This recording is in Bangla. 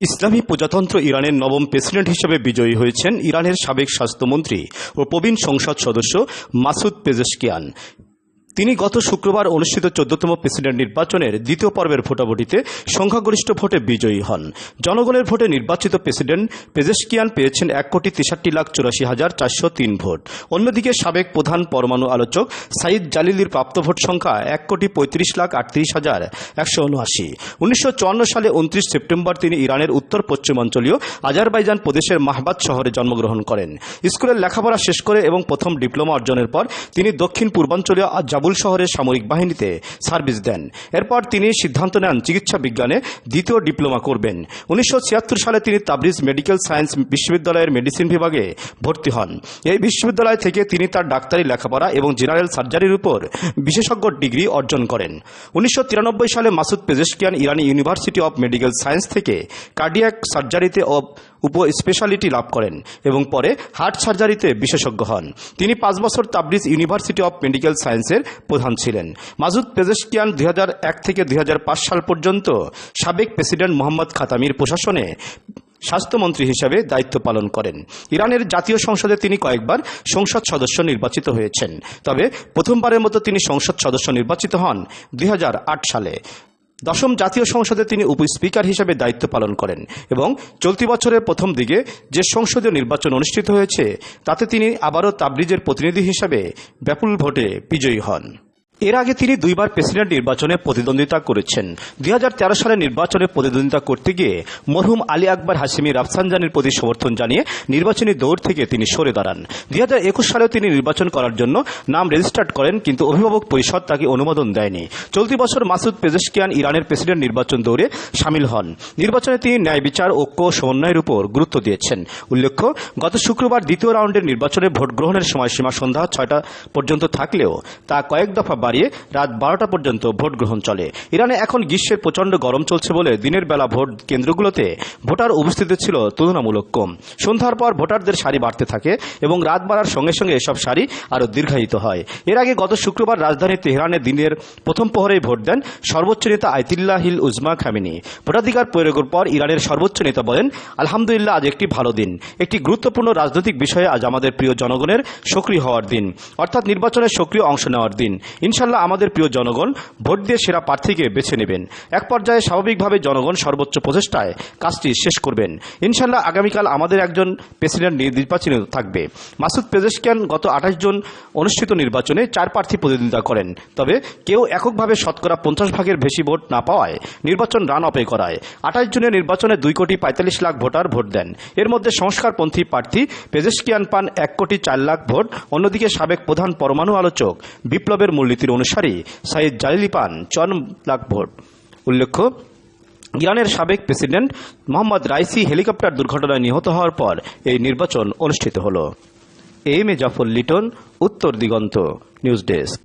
ইসলামী প্রজাতন্ত্র ইরানের নবম প্রেসিডেন্ট হিসেবে বিজয়ী হয়েছেন ইরানের সাবেক স্বাস্থ্যমন্ত্রী ও প্রবীণ সংসদ সদস্য মাসুদ পেজেশকিয়ান। তিনি গত শুক্রবার অনুষ্ঠিত চোদ্দতম প্রেসিডেন্ট নির্বাচনের দ্বিতীয় পর্বের ভোটাভুটিতে সংখ্যাগরিষ্ঠ ভোটে বিজয়ী হন। জনগণের ভোটে নির্বাচিত প্রেসিডেন্ট পেজেশকিয়ান পেয়েছেন এক কোটি তেষট্টি লাখ চুরাশি হাজার চারশো তিন ভোট। অন্যদিকে সাবেক প্রধান পরমাণু আলোচক সাইদ জালিলির প্রাপ্ত ভোট সংখ্যা এক কোটি পঁয়ত্রিশ লাখ আটত্রিশ হাজার একশো উনআশি। উনিশশো সালে উনত্রিশ সেপ্টেম্বর তিনি ইরানের উত্তর পশ্চিমাঞ্চলীয় আজারবাইজান প্রদেশের মাহবাদ শহরে জন্মগ্রহণ করেন। স্কুলের লেখাপড়া শেষ করে এবং প্রথম ডিপ্লোমা অর্জনের পর তিনি দক্ষিণ পূর্বাঞ্চলীয় জাবুল শহরের সামরিক বাহিনীতে সার্ভিস দেন। এরপর তিনি সিদ্ধান্ত নেন চিকিৎসা বিজ্ঞানে দ্বিতীয় ডিপ্লোমা করবেন। উনিশশো ছিয়াত্তর সালে তিনি তাবরিজ মেডিকেল সায়েন্স বিশ্ববিদ্যালয়ের মেডিসিন বিভাগে ভর্তি হন। এই বিশ্ববিদ্যালয় থেকে তিনি তার ডাক্তারি লেখাপড়া এবং জেনারেল সার্জারির উপর বিশেষজ্ঞ ডিগ্রি অর্জন করেন। উনিশশো তিরানব্বই সালে মাসুদ পেজেশকিয়ান ইরানি ইউনিভার্সিটি অব মেডিকেল সায়েন্স থেকে কার্ডিয়াক সার্জারিতে উপ স্পেশালিটি লাভ করেন এবং পরে হার্ট সার্জারিতে বিশেষজ্ঞ হন। তিনি পাঁচ বছর তাবরিজ ইউনিভার্সিটি অব মেডিকেল সায়েন্সের প্রধান ছিলেন। মাসুদ পেজেশকিয়ান দুই থেকে দুই হাজার পাঁচ সাল পর্যন্ত সাবেক প্রেসিডেন্ট মোহাম্মদ খাতামির প্রশাসনে স্বাস্থ্যমন্ত্রী হিসেবে দায়িত্ব পালন করেন। ইরানের জাতীয় সংসদে তিনি কয়েকবার সংসদ সদস্য নির্বাচিত হয়েছেন। তবে প্রথমবারের মতো তিনি সংসদ সদস্য নির্বাচিত হন দুই হাজার আট সালে। দশম জাতীয় সংসদে তিনি উপ স্পিকার হিসেবে দায়িত্ব পালন করেন এবং চলতি বছরের প্রথম দিকে যে সংসদীয় নির্বাচন অনুষ্ঠিত হয়েছে, তাতে তিনি আবারও তাবরিজের প্রতিনিধি হিসেবে ব্যাপুল ভোটে বিজয়ী হন। এর আগে তিনি দুইবার প্রেসিডেন্ট নির্বাচনে প্রতিদ্বন্দ্বিতা করেছেন। দুই হাজার তেরো সালে নির্বাচনে প্রতিদ্বন্দ্বিতা করতে গিয়ে মরহুম আলী আকবর হাসিমি রাফসানজানির প্রতি সমর্থন জানিয়ে নির্বাচনী দৌড় থেকে তিনি সরে দাঁড়ান। দুই হাজার একুশ সালেও তিনি নির্বাচন করার জন্য নাম রেজিস্টার্ড করেন, কিন্তু অভিভাবক পরিষদ তাকে অনুমোদন দেয়নি। চলতি বছর মাসুদ পেজেশকিয়ান ইরানের প্রেসিডেন্ট নির্বাচন দৌড়ে সামিল হন। নির্বাচনে তিনি ন্যায় বিচার ঐক্য সমন্বয়ের উপর গুরুত্ব দিয়েছেন। উল্লেখ্য, গত শুক্রবার দ্বিতীয় রাউন্ডের নির্বাচনে ভোট গ্রহণের সময়সীমা সন্ধ্যা ছয়টা পর্যন্ত থাকলেও তা কয়েক দফা বাড়িয়ে রাত বারোটা পর্যন্ত ভোট গ্রহণ চলে। ইরানে এখন গ্রীষ্মের প্রচণ্ড গরম চলছে বলে দিনের বেলা ভোট কেন্দ্রগুলোতে ভোটার উপস্থিতি ছিল তুলনামূলক কম। সন্ধ্যার পর ভোটারদের সারি বাড়তে থাকে এবং রাত বাড়ার সঙ্গে সঙ্গে এসব সারি আরও দীর্ঘায়িত হয়। এর আগে গত শুক্রবার রাজধানী তেহরানে দিনের প্রথম প্রহরেই ভোট দেন সর্বোচ্চ নেতা আইতিল্লাহ হিল উজমা খামিনি। ভোটাধিকার প্রয়োগের পর ইরানের সর্বোচ্চ নেতা বলেন, আলহামদুলিল্লাহ, আজ একটি ভালো দিন। একটি গুরুত্বপূর্ণ রাজনৈতিক বিষয়ে আজ আমাদের প্রিয় জনগণের সক্রিয় হওয়ার দিন। অর্থাৎ নির্বাচনে সক্রিয় অংশ নেওয়ার দিন। ইনশাল্লাহ আমাদের প্রিয় জনগণ, ভোট দিয়ে সেরা প্রার্থীকে বেছে নেবেন। এক পর্যায়ে স্বাভাবিকভাবে জনগণ সর্বোচ্চ প্রচেষ্টায় কাজটি শেষ করবেন। ইনশাল্লাহ আগামীকাল আমাদের একজন প্রেসিডেন্ট নির্বাচিত থাকবে। মাসুদ পেজেশকিয়ান গত আঠাশ জন অনুষ্ঠিত নির্বাচনে চার প্রার্থী প্রতিদ্বন্দ্বিতা করেন। তবে কেউ এককভাবে শতকরা পঞ্চাশ ভাগের বেশি ভোট না পাওয়ায় নির্বাচন রান অপে করায়। আঠাশ জনের নির্বাচনে দুই কোটি পঁয়তাল্লিশ লাখ ভোটার ভোট দেন। এর মধ্যে সংস্কারপন্থী প্রার্থী পেজেশকিয়ান পান এক কোটি চার লাখ ভোট। অন্যদিকে সাবেক প্রধান পরমাণু আলোচক বিপ্লবের মূলনীতির অনুসারী সাইদ জালিলি পান চন লাখ ভোট উল্লেখ্য, ইরানের সাবেক প্রেসিডেন্ট মোহাম্মদ রাইসি হেলিকপ্টার দুর্ঘটনায় নিহত হওয়ার পর এই নির্বাচন অনুষ্ঠিত হল। এম এ জাফর লিটন, উত্তর দিগন্ত, নিউজ ডেস্ক।